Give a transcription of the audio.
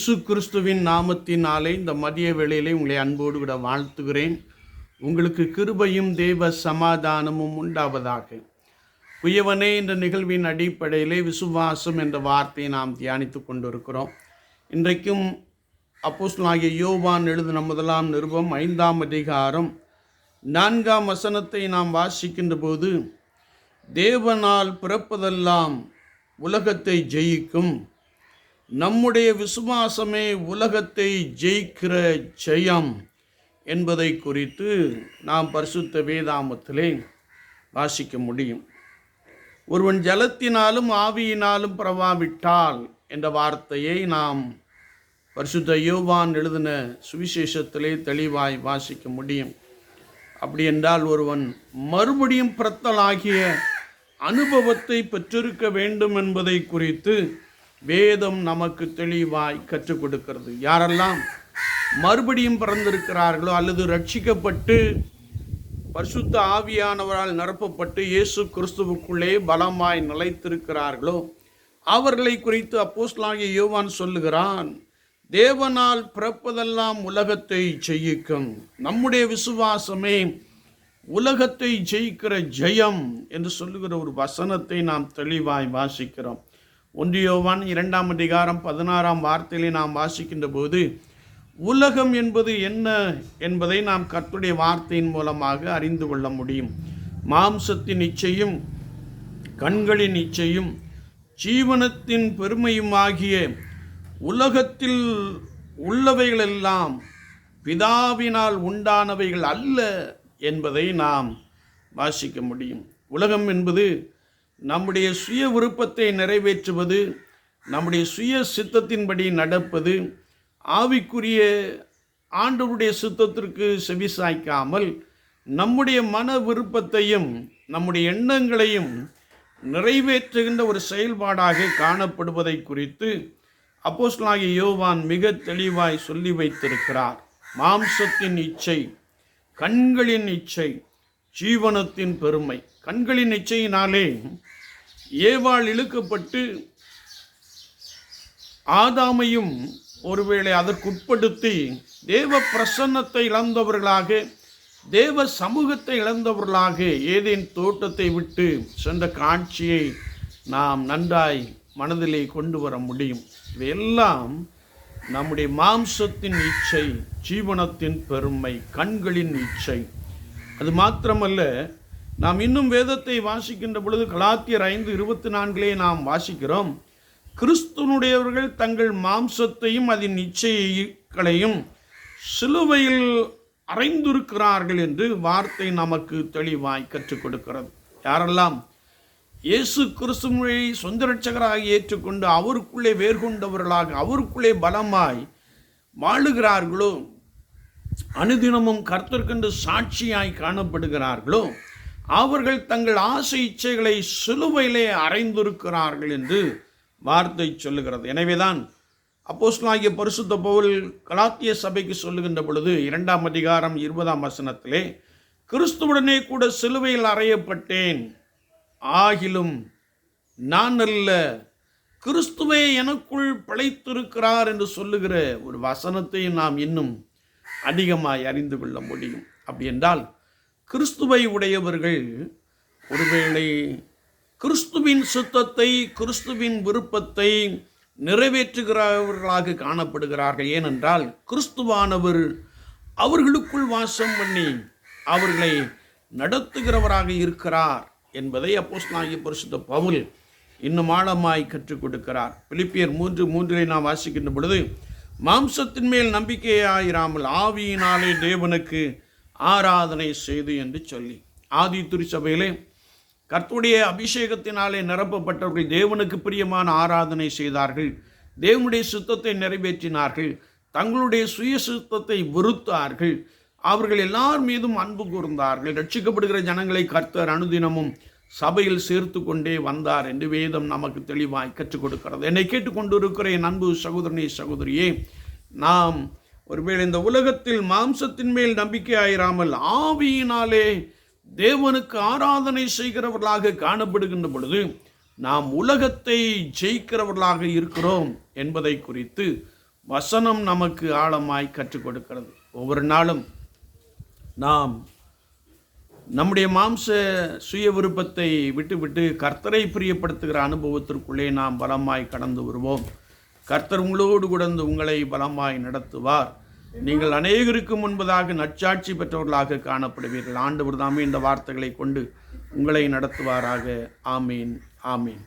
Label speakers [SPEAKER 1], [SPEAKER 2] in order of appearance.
[SPEAKER 1] இயேசு கிறிஸ்துவின் நாமத்தினாலே இந்த மதிய வேளையிலே உங்களை அன்போடு விட வாழ்த்துகிறேன். உங்களுக்கு கிருபையும் தேவ சமாதானமும் உண்டாவதாக. குயவனே என்ற நிகழ்வின் அடிப்படையிலே விசுவாசம் என்ற வார்த்தையை நாம் தியானித்து கொண்டிருக்கிறோம். இன்றைக்கும் அப்போஸ்லாகிய யோவான் எழுதின முதலாம் நிருபம் ஐந்தாம் அதிகாரம் நான்காம் வசனத்தை நாம் வாசிக்கின்ற போது தேவனால் பிறப்பதெல்லாம் உலகத்தை ஜெயிக்கும் நம்முடைய விசுவாசமே உலகத்தை ஜெயிக்கிற ஜெயம் என்பதை குறித்து நாம் பரிசுத்த வேதாமத்திலே வாசிக்க முடியும். ஒருவன் ஜலத்தினாலும் ஆவியினாலும் பிரவாவிட்டால் என்ற வார்த்தையை நாம் பரிசுத்த யோவான் எழுதின சுவிசேஷத்திலே தெளிவாய் வாசிக்க முடியும். அப்படி என்றால் ஒருவன் மறுபடியும் பிரத்தலாகிய அனுபவத்தை பெற்றிருக்க வேண்டும் என்பதை குறித்து வேதம் நமக்கு தெளிவாய் கற்றுக் கொடுக்கிறது யாரெல்லாம் மறுபடியும் பிறந்திருக்கிறார்களோ அல்லது ரட்சிக்கப்பட்டு பரிசுத்த ஆவியானவரால் நிரப்பப்பட்டு இயேசு கிறிஸ்துவுக்குள்ளே பலமாய் நிலைத்திருக்கிறார்களோ அவர்களை குறித்து அப்போஸ்லாகிய யோவான் சொல்லுகிறான் தேவனால் பிறப்பதெல்லாம் உலகத்தை ஜெயிக்கும். நம்முடைய விசுவாசமே உலகத்தை ஜெயிக்கிற ஜெயம் என்று சொல்லுகிற ஒரு வசனத்தை நாம் தெளிவாய் வாசிக்கிறோம். ஒன்றியோவான் இரண்டாம் அதிகாரம் பதினாறாம் வார்த்தையிலே நாம் வாசிக்கின்ற போது உலகம் என்பது என்ன என்பதை நாம் கத்துடைய வார்த்தையின் மூலமாக அறிந்து கொள்ள முடியும். மாம்சத்தின் இச்சையும் கண்களின் இச்சையும் ஜீவனத்தின் பெருமையும் ஆகிய உலகத்தில் உள்ளவைகளெல்லாம் பிதாவினால் உண்டானவைகள் அல்ல என்பதை நாம் வாசிக்க முடியும். உலகம் என்பது நம்முடைய சுய விருப்பத்தை நிறைவேற்றுவது நம்முடைய சுய சித்தத்தின்படி நடப்பது ஆவிக்குரிய ஆண்டவருடைய சித்தத்திற்கு செவிசாய்க்காமல் நம்முடைய மன விருப்பத்தையும் நம்முடைய எண்ணங்களையும் நிறைவேற்றுகின்ற ஒரு செயல்பாடாக காணப்படுவதை குறித்து அப்போஸ்தலனாகிய யோவான் மிக தெளிவாய் சொல்லி வைத்திருக்கிறார். மாம்சத்தின் இச்சை கண்களின் இச்சை ஜீவனத்தின் பெருமை. கண்களின் இச்சையினாலே ஏவாள் இழுக்கப்பட்டு ஆதாமையும் ஒருவேளை அதற்குட்படுத்தி தேவ பிரசன்னத்தை இழந்தவர்களாக தேவ சமூகத்தை இழந்தவர்களாக ஏதேன் தோட்டத்தை விட்டு சென்ற காட்சியை நாம் நன்றாய் மனதிலே கொண்டு வர முடியும். இவையெல்லாம் நம்முடைய மாம்சத்தின் இச்சை ஜீவனத்தின் பெருமை கண்களின் இச்சை. அது மாத்திரமல்ல நாம் இன்னும் வேதத்தை வாசிக்கின்ற பொழுது கலாத்தியர் ஐந்து இருபத்தி நான்கிலே நாம் வாசிக்கிறோம். கிறிஸ்துனுடையவர்கள் தங்கள் மாம்சத்தையும் அதன் நிச்சயங்களையும் சிலுவையில் அறைந்திருக்கிறார்கள் என்று வார்த்தை நமக்கு தெளிவாய் கற்றுக் கொடுக்கிறது. யாரெல்லாம் இயேசு கிறிஸ்துவை சொந்த ரட்சகராக ஏற்றுக்கொண்டு அவருக்குள்ளே வேர்கொண்டவர்களாக அவருக்குள்ளே பலமாய் வாழுகிறார்களோ அனுதினமும் கர்த்தர்கென்று சாட்சியாய் காணப்படுகிறார்களோ அவர்கள் தங்கள் ஆசை இச்சைகளை சிலுவையிலே அறைந்திருக்கிறார்கள் என்று வார்த்தை சொல்லுகிறது. எனவேதான் அப்போஸ்லாகிய பரிசுத்த பவுல் கலாத்திய சபைக்கு சொல்லுகின்ற பொழுது இரண்டாம் அதிகாரம் இருபதாம் வசனத்திலே கிறிஸ்துவுடனே கூட சிலுவையில் அறையப்பட்டேன். ஆகிலும் நான் அல்ல கிறிஸ்துவே எனக்குள் பிழைத்திருக்கிறார் என்று சொல்லுகிற ஒரு வசனத்தை நாம் இன்னும் அதிகமாய் அறிந்து கொள்ள முடியும். அப்படி என்றால் கிறிஸ்துவை உடையவர்கள் ஒருவேளை கிறிஸ்துவின் சுத்தத்தை கிறிஸ்துவின் விருப்பத்தை நிறைவேற்றுகிறவர்களாக காணப்படுகிறார்கள். ஏனென்றால் கிறிஸ்துவானவர் அவர்களுக்குள் வாசம் பண்ணி அவர்களை நடத்துகிறவராக இருக்கிறார் என்பதை அப்போஸ்தலனாகிய பரிசுத்த பவுல் இன்னும் ஆழமாய் கற்றுக் கொடுக்கிறார். பிலிப்பியர் மூன்று மூன்றிலே நாம் வாசிக்கின்ற பொழுது மாம்சத்தின் மேல் நம்பிக்கையாயிராமல் ஆவியினாலே தேவனுக்கு ஆராதனை செய்து என்று சொல்லி ஆதி திருச்சபையிலே கர்த்துடைய அபிஷேகத்தினாலே நிரப்பப்பட்டவர்கள் தேவனுக்கு பிரியமான ஆராதனை செய்தார்கள். தேவனுடைய சுத்தத்தை நிறைவேற்றினார்கள். தங்களுடைய சுய சுத்தத்தை வெறுத்தார்கள். அவர்கள் எல்லார் மீதும் அன்பு கூர்ந்தார்கள். ரட்சிக்கப்படுகிற ஜனங்களை கர்த்தர் அனுதினமும் சபையில் சேர்த்து கொண்டே வந்தார் என்று வேதம் நமக்கு தெளிவாய் கற்றுக் கொடுக்கிறது. என்னை கேட்டுக்கொண்டிருக்கிற என் அன்பு சகோதரனே சகோதரியே நாம் ஒருவேளை இந்த உலகத்தில் மாம்சத்தின் மேல் நம்பிக்கையாயிராமல் ஆவியினாலே தேவனுக்கு ஆராதனை செய்கிறவர்களாக காணப்படுகின்ற பொழுது நாம் உலகத்தை ஜெயிக்கிறவர்களாக இருக்கிறோம் என்பதை குறித்து வசனம் நமக்கு ஆழமாய் கற்றுக் கொடுக்கிறது. ஒவ்வொரு நாளும் நாம் நம்முடைய மாம்ச சுய விருப்பத்தை விட்டுவிட்டு கர்த்தரை பிரியப்படுத்துகிற அனுபவத்திற்குள்ளே நாம் பலமாய் கடந்து வருவோம். கர்த்தர் உங்களோடு கூட உங்களை பலமாய் நடத்துவார். நீங்கள் அநேகருக்கு முன்பதாக நற்சாட்சி பெற்றவர்களாக காணப்படுவீர்கள். ஆண்டவர் தாமே இந்த வார்த்தைகளை கொண்டு உங்களை நடத்துவாராக. ஆமீன் ஆமீன்.